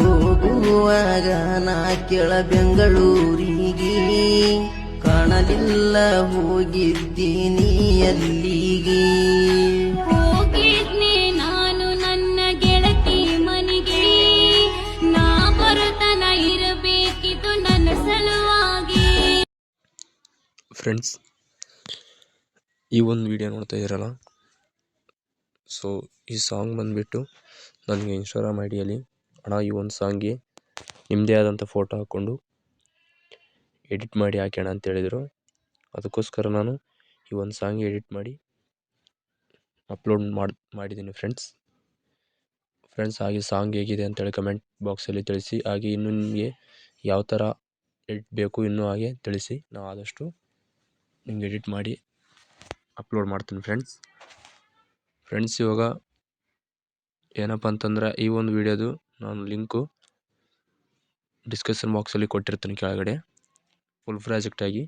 ಹೋಗುವಾಗ ನಾ ಕೆಳ ಬೆಂಗಳೂರಿಗೆ ಕಾಣಲಿಲ್ಲ ಹೋಗಿದ್ದೀನಿ ಅಲ್ಲಿಗೆ. ಹೋಗಿದ್ನೆ ನಾನು ನನ್ನ ಗೆಳತಿ ಮನೆಗೆ. ನಾ ಬರತನ ಇರಬೇಕಿತ್ತು ನನ್ನ ಸಲುವಾಗಿ. ಫ್ರೆಂಡ್ಸ್ ಈ ಒಂದು ವಿಡಿಯೋ ನೋಡ್ತಾ ಇದ್ದೀರಲ್ಲ? ಸೊ ಈ ಸಾಂಗ್ ಬಂದುಬಿಟ್ಟು ನನಗೆ ಇನ್ಸ್ಟಾಗ್ರಾಮ್ ಐ ಡಿಯಲ್ಲಿ ಅಣ್ಣ, ಈ ಒಂದು ಸಾಂಗ್ಗೆ ನಿಮ್ಮದೇ ಆದಂಥ ಫೋಟೋ ಹಾಕ್ಕೊಂಡು ಎಡಿಟ್ ಮಾಡಿ ಹಾಕೋಣ ಅಂತ ಹೇಳಿದರು. ಅದಕ್ಕೋಸ್ಕರ ನಾನು ಈ ಒಂದು ಸಾಂಗ್ ಎಡಿಟ್ ಮಾಡಿ ಅಪ್ಲೋಡ್ ಮಾಡಿ, ಮಾಡಿದ್ದೀನಿ ಫ್ರೆಂಡ್ಸ್. ಫ್ರೆಂಡ್ಸ್, ಹಾಗೆ ಸಾಂಗ್ ಹೇಗಿದೆ ಅಂತೇಳಿ ಕಮೆಂಟ್ ಬಾಕ್ಸಲ್ಲಿ ತಿಳಿಸಿ. ಹಾಗೆ ಇನ್ನೂ ನಿಮಗೆ ಯಾವ ಥರ ಎಡಿಟ್ ಬೇಕು ಇನ್ನೂ ಹಾಗೆ ತಿಳಿಸಿ. ನಾವು ಆದಷ್ಟು ನಿಮ್ಗೆ ಎಡಿಟ್ ಮಾಡಿ ಅಪ್ಲೋಡ್ ಮಾಡ್ತೀನಿ ಫ್ರೆಂಡ್ಸ್. ಫ್ರೆಂಡ್ಸ್, ಇವಾಗ ಏನಪ್ಪ ಅಂತಂದ್ರೆ ಈ ಒಂದು ವಿಡಿಯೋದು ನಾನು ಲಿಂಕು ಡಿಸ್ಕಷನ್ ಬಾಕ್ಸಲ್ಲಿ ಕೊಟ್ಟಿರ್ತೀನಿ ಕೆಳಗಡೆ. ಫುಲ್ ಪ್ರಾಜೆಕ್ಟಾಗಿ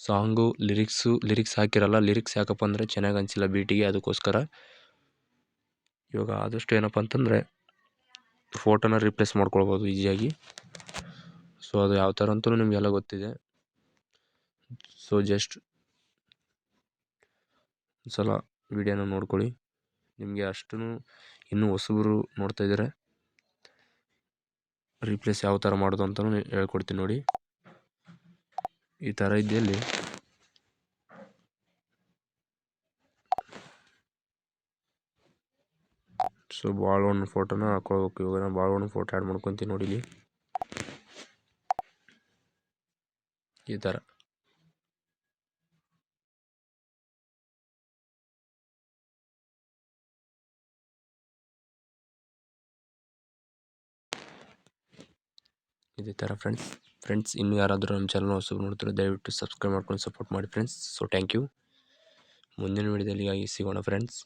ಸಾಂಗು ಲಿರಿಕ್ಸು ಲಿರಿಕ್ಸ್ ಹಾಕಿರಲ್ಲ ಲಿರಿಕ್ಸ್ ಯಾಕಪ್ಪ ಅಂದರೆ ಚೆನ್ನಾಗಿ ಅನಿಸಿಲ್ಲ ಬೀಟಿಗೆ ಅದಕ್ಕೋಸ್ಕರ. ಇವಾಗ ಆದಷ್ಟು ಏನಪ್ಪ ಅಂತಂದರೆ ಫೋಟೋನ ರಿಪ್ಲೇಸ್ ಮಾಡ್ಕೊಳ್ಬೋದು ಈಸಿಯಾಗಿ ಸೊ ಅದು ಯಾವ ಥರ ಅಂತಲೂ ನಿಮಗೆಲ್ಲ ಗೊತ್ತಿದೆ. ಸೊ ಜಸ್ಟ್ ಸಲ ವಿಡಿಯೋನ ನೋಡ್ಕೊಳ್ಳಿ. ನಿಮಗೆ ಅಷ್ಟೂ ಇನ್ನೂ ಹೊಸಬರು ನೋಡ್ತಾ ಇದ್ದಾರೆ ರೀಪ್ಲೇಸ್ ಯಾವ ಥರ ಮಾಡೋದು ಅಂತಲೂ ಹೇಳ್ಕೊಡ್ತೀನಿ ನೋಡಿ. ಈ ಥರ ಇದೆಯಲ್ಲಿ ಸೊ ಬಾಳೆಹಣ್ಣು ಫೋಟೋನ ಹಾಕೊಳ್ಬೇಕು. ಇವಾಗ ನಾನು ಒಂದು ಫೋಟೋ ಆ್ಯಡ್ ಮಾಡ್ಕೊತೀನಿ ನೋಡಿ ಇಲ್ಲಿ. ಈ ಥರ ಇದೇ ಥರ ಫ್ರೆಂಡ್ಸ್ ಫ್ರೆಂಡ್ಸ್, ಇನ್ನು ಯಾರಾದರೂ ನಮ್ಮ ಚಾನಲ್ ಹೊಸ ನೋಡ್ತಾರೆ ದಯವಿಟ್ಟು ಸಬ್ಸ್ಕ್ರೈಬ್ ಮಾಡ್ಕೊಂಡು ಸಪೋರ್ಟ್ ಮಾಡಿ ಫ್ರೆಂಡ್ಸ್ ಸೊ ಥ್ಯಾಂಕ್ ಯು ಮುಂದಿನ ವಿಡಿಯೋದಲ್ಲಿ ಸಿಗೋಣ ಫ್ರೆಂಡ್ಸ್